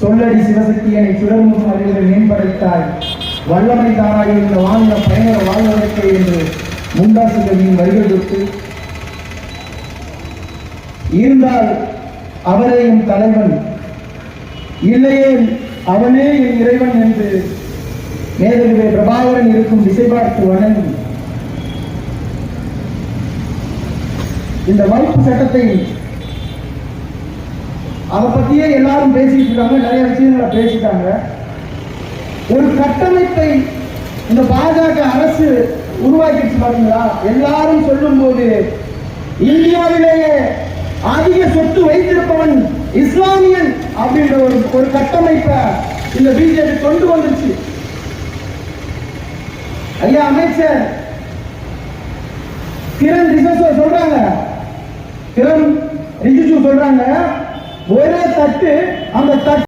சொல்லடி சிவசக்தியனை சுடர்முகம் அறிவுகள் மேம்படுத்தாய். வல்லமை தாராய் இந்த வாழ்ந்த பயண வாழ்வதற்கு என்று முண்டாசு கவியின் வரிகள் தொட்டு இருந்தால் அவரே என் தலைவன். இல்லையே அவனே என் இறைவன் என்று மேதகுவே பிரபாகரன் இருக்கும் திசை பார்த்து வணங்கி இந்த வகுப்பு சட்டத்தை அதை பற்றியே எல்லாரும் பேசிட்டு இருக்காங்க. நிறைய விஷயங்களை பேசிட்டாங்க. ஒரு கட்டமைப்பை இந்த பாஜக அரசு உருவாக்கிடுச்சு பாத்தீங்களா? எல்லாரும் சொல்லும்போது இந்தியாவிலேயே அதிக சொத்து வைத்திருப்பவன் இஸ்லாமியன் அப்படின்ற ஒரு ஒரு கட்டமைப்பை இந்த பிஜேபி கொண்டு வந்துருச்சு. ஐயா அமைச்சர் கிரண் ரிஜிஜு சொல்றாங்க. கிரண் ரிஜிஜு சொல்றாங்க. ஒரே தட்டு அந்த தட்டு